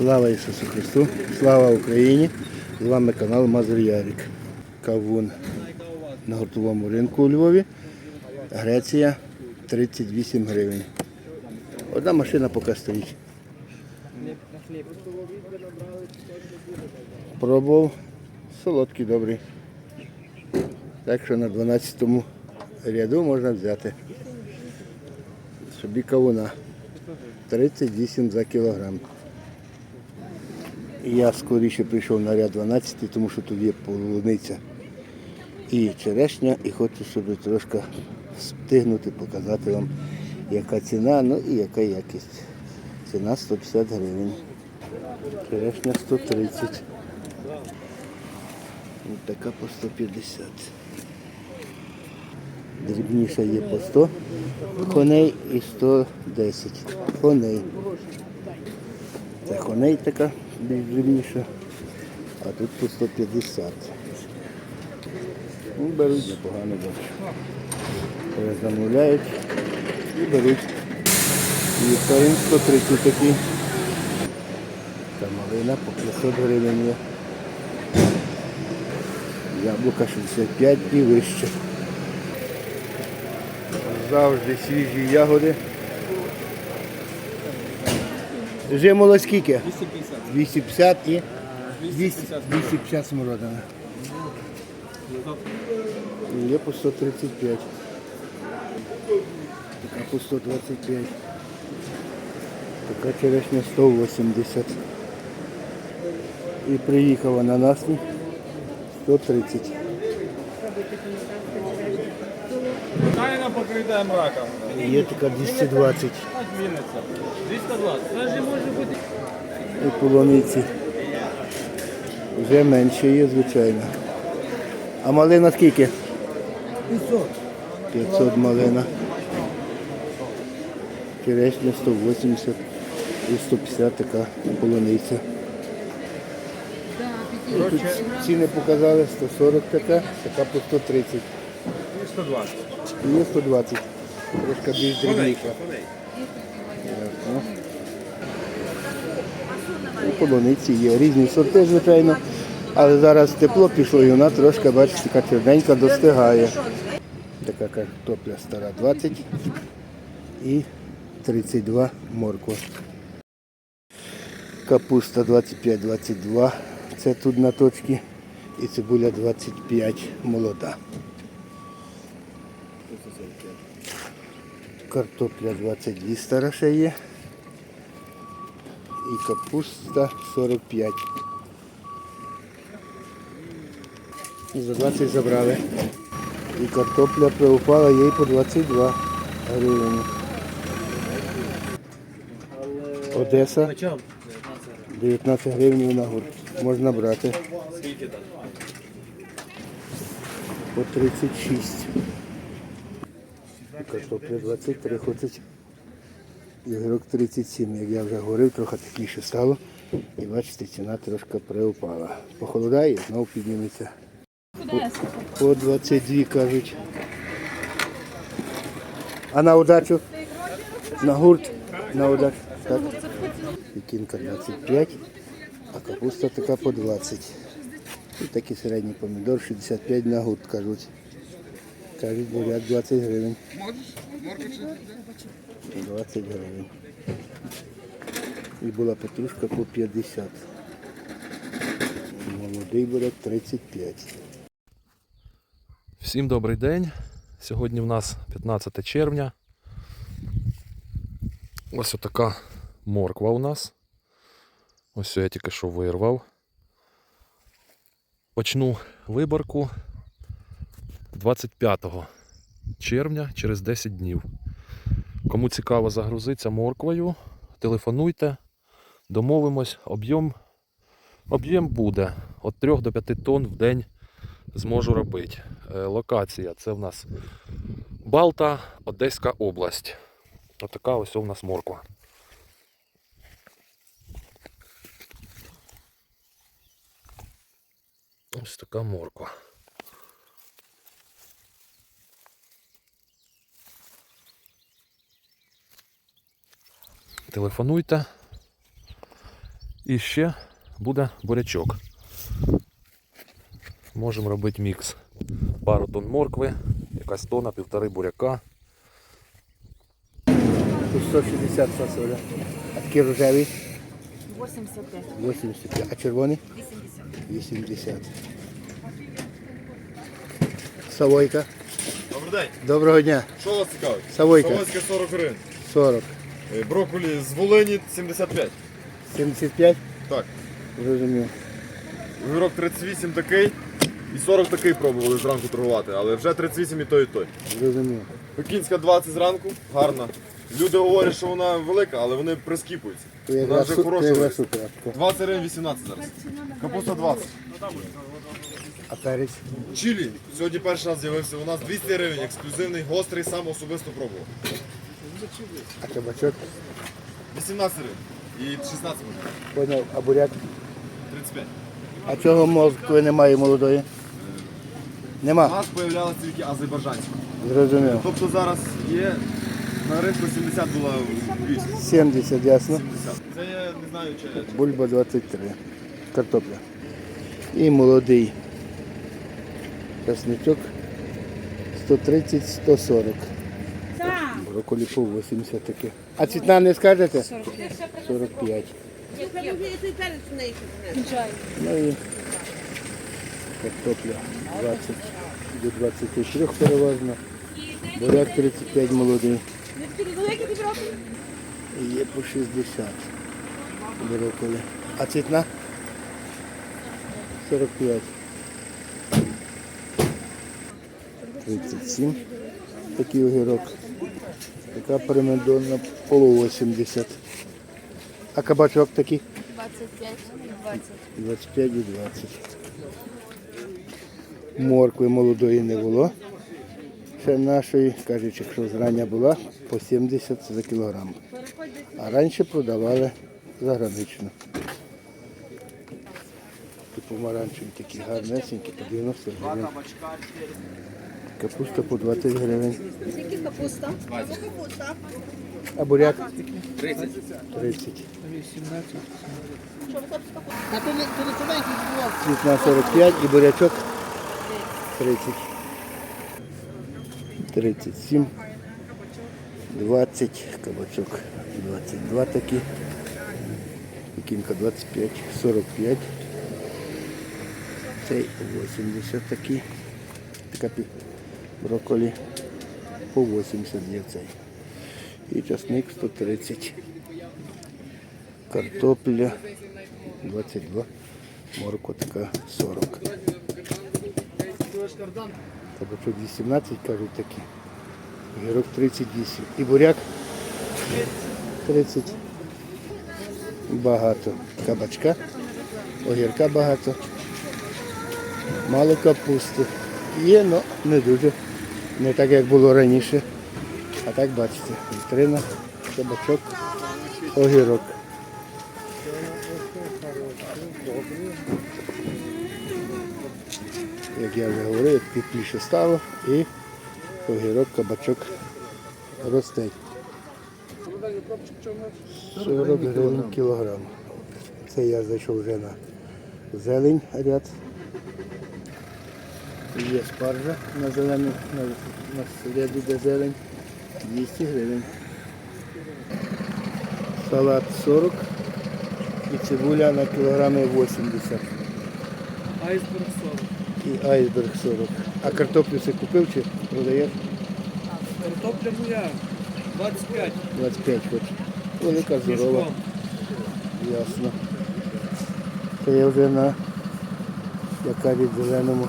Слава Ісусу Христу! Слава Україні! З вами канал Мазур Ярик. Кавун на гуртовому ринку у Львові. Греція 38 гривень. Одна машина поки стоїть. Пробував. Солодкий добрий. Так що на 12 ряду можна взяти. Собі кавуна. 38 за кілограм. Я скоріше прийшов на ряд 12, тому що тут є полуниця і черешня, і хочу, щоб трошки встигнути показати вам, яка ціна, ну і яка якість. Ціна 150 гривень. Черешня 130. Ось така по 150. Дрібніша є по 100 коней і 110 коней. Це коней така більш а тут по 150. Ну, беруть непогано бачу. Замовляють і беруть. І старин 130 такі. Та малина по 500 гривень є. Яблука 65 і вище. Завжди свіжі ягоди. Жимоло скільки? 250. 250 і 200, 250. 250 смородина. Є по 135. Така по 125. Така черешня 180. І приїхала на нас 130. Тайна покрита мраком. Є така 220. Так Вінниця. 220. Навіть може бути. І полуниці. Вже менше є, звичайно. А малина скільки? 500. 500 малина. Черешня 180 і 150 така полуниця. Ціни показали 140 така, така по 130. 120. І є 120. Трошки більш дрібніша. Ясно. У полуниці є різні сорти, звичайно. Але зараз тепло пішло і вона трошки, бачите, така чорненька достигає. Така картопля стара 20 і 32 морква. Капуста 25-22. Це тут на точці. І цибуля 25 молода. Картопля 22 стара ще є. І капуста 45. І за 20 забрали. І картопля приупала їй по 22 гривні. Одеса 19 гривень на гурт. Можна брати. По 36. Картопля 23 хочуть. Ігрок 37, як я вже говорив, трохи тепліше стало. І бачите, ціна трошки приупала. Похолодає, знову підніметься. По, по 22 кажуть. А на удачу? На гурт? На удачу. Так. Пекінка 25, а капуста така по 20. І такий середній помідор 65 на гурт, кажуть. Кажуть, буряк 20 гривень. 20 гривень. І була петрушка по 50. Молодий буряк 35. Всім добрий день. Сьогодні в нас 15 червня. Ось отака морква у нас. Ось я тільки що вирвав. Почну виборку 25 червня через 10 днів. Кому цікаво загрузитися морквою, телефонуйте, домовимось, об'єм об'єм буде від 3 до 5 тонн в день зможу робити. Е, Локація це в нас Балта, Одеська область. Отака ось у нас морква. Ось така морква. Телефонуйте. І ще буде бурячок. Можемо робити мікс. Пару тонн моркви, якась тона, півтори буряка. Тут 160 фасоля. А такі рожеві 85. 85. А червоні 80. 80. Савойка. Добрий день. Доброго дня. Що вас цікавить? Савойка. Солонське 40 гривень. 40. Е, Брокколі з Волині 75. 75. Так. Зрозумів. Огірок 38 такий. І 40 такий пробували зранку торгувати, але вже 38 і той, і той. Зрозумів. Пекінська 20 зранку, гарна. Люди говорять, що вона велика, але вони прискіпуються. Вона вже хороша. якраз виросла. супер. 20 гривень 18 зараз. Капуста 20. А перець? Чилі. Сьогодні перший раз з'явився. У нас 200 гривень, ексклюзивний, гострий, сам особисто пробував. А кабачок? 18 гривень. І 16 може. Поняв, а буряк? 35. А чого мозку немає молодої? У Нема. нас з'являлася тільки азербайджанська. Зрозумів. Тобто зараз є на ринку 70 була вісім. 70, ясно. 70. Це я не знаю, чи Бульба 23. Картопля. І молодий. Часничок 130-140. Брокколі по 80 таке. А цвітна не скажете? 45. Ну і картопля 20 до 23 переважно. Буряк 35 молодий. Є по 60 брокколі. А цвітна? 45. 37. Такий огірок. Така перемендонна полу 80. А кабачок такий? 25 і 20. 25 і 20. Моркви молодої не було. Ще нашої, кажуть, якщо зрання була, по 70 за кілограм. А раніше продавали загранично. Тут помаранчеві такі гарнесенькі, по 90 гривень. Капуста по 20 гривень. Скільки капуста? Капуста. А буряк? 30. 30. Цвітна 45 і бурячок 30. 37. 20. Кабачок 22 такі. Пекінка 25. 45. Цей 80 такий. Така брокколі по 80 є цей. І часник 130. Картопля 22. Морква така 40. Кабачок 18, кажуть такі. Гірок 38. І буряк 30. Багато кабачка, огірка багато. Мало капусти. Є, але не дуже. Не так, як було раніше. А так бачите, вітрина, кабачок, огірок. Як я вже говорив, як тепліше стало і огірок, кабачок росте. 40 гривень кілограм. Це я зайшов вже на зелень ряд. Є спаржа на зелену, на, на ряду де зелень. 200 гривень. Салат 40 і цибуля на кілограми 80. Айсберг 40. І айсберг 40. А картоплю це купив чи продаєш? Картопля моя 25. 25 хоч. Велика здорова. Ясно. Це я вже на, як кажуть, зеленому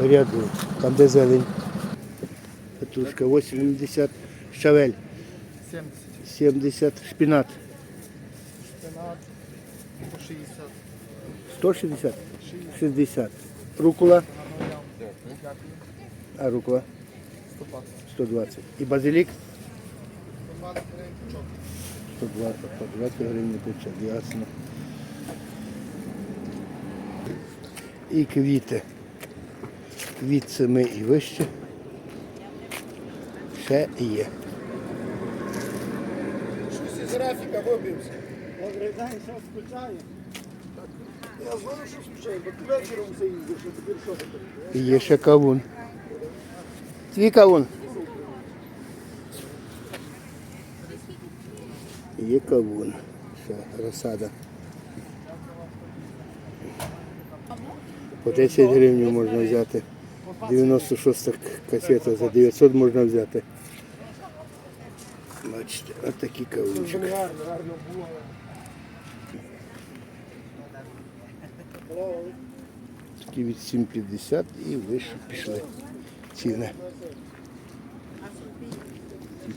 ряду. Там де. Петрушка 80, щавель 70. 70, шпінат Шпинат по 60. 160, 60. Рукола, а рукола 120. 120. І базилік гривень пучок. 120, 120 гривень пучок, ясно. І квіти. Від 7 і вище. Ще є. Щось із графіка вибився. Добрий день, що скучає? Я знаю, що скучає, бо ти вечором все їздиш, а тепер що таке? Є ще кавун. Твій кавун. Є кавун. Ще розсада. По 10 гривень можна взяти. 96 касета за 900 можна взяти. Бачите, ось такі кавунчики. Гарно, гарно було. Такі від 7,50 і вище пішли ціни.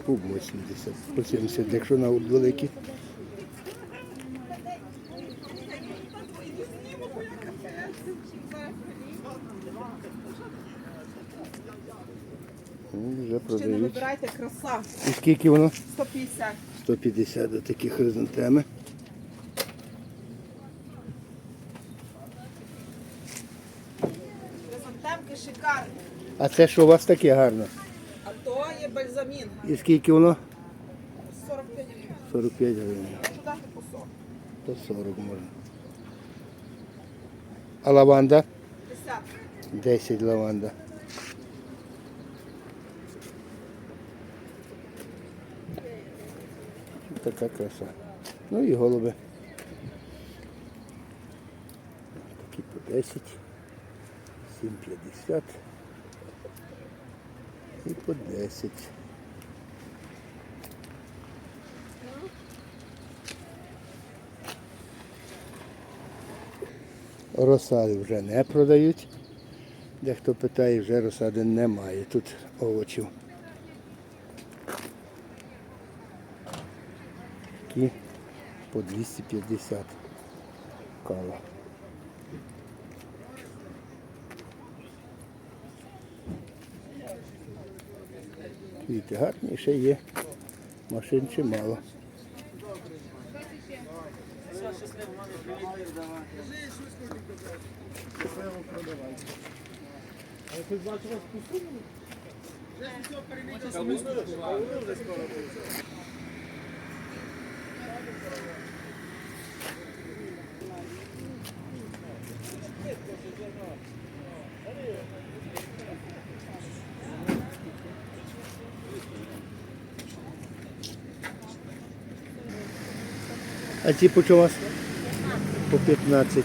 По 80, по 70, якщо на великі. Ще не продають. вибирайте краса. І скільки воно? 150. 150 до таких хризантеми. Хризантемки шикарні. А це що у вас таке гарно? А то є бальзамін. І скільки воно? 45 гривень. 45 гривень. Що дати по 40? То 40 можна. А лаванда? 50. 10 лаванда. Така краса. Ну і голуби. Такі по 10, 7,50 і по 10. Розсади вже не продають. Дехто питає, вже розсади немає. Тут овочів. Такі по 250 кава. Квіти гарні, ще є. Машин чимало. А ці по чому вас? По 15.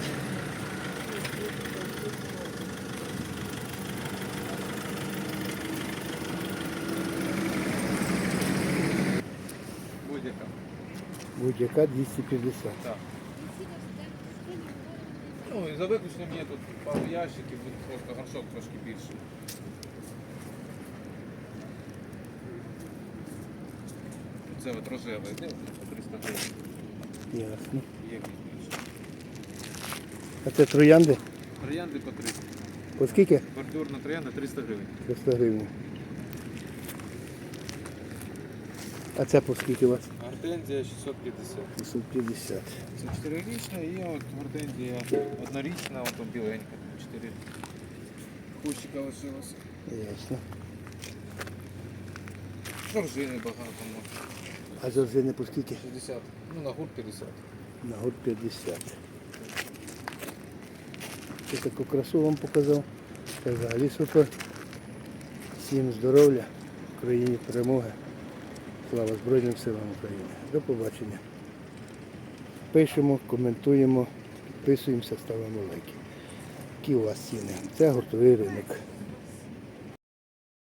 Будь-яка. Будь-яка 250. Так. Ну і за виключенням є тут пару ящиків, тут просто горшок трошки більший. Це от рожевий, ну, по 300 гривень. Ясно. Є більше. А це троянди? Троянди по 300. По скільки? Бордюрна троянда 300 гривень. 300 гривень. А це по скільки у вас? Гортензія 650. 650. Це 4-річна і от гортензія однорічна, от там біленька, 4 кущика лишилося. Ясно. Жоржини багато може. А завжди по скільки? 60. Ну на гурт 50. На год 50. Це таку красу вам показав. Це взагалі супер. Всім здоров'я, Україні перемоги. Слава Збройним силам України. До побачення. Пишемо, коментуємо, підписуємося, ставимо лайки. Які у вас ціни? Це гуртовий ринок.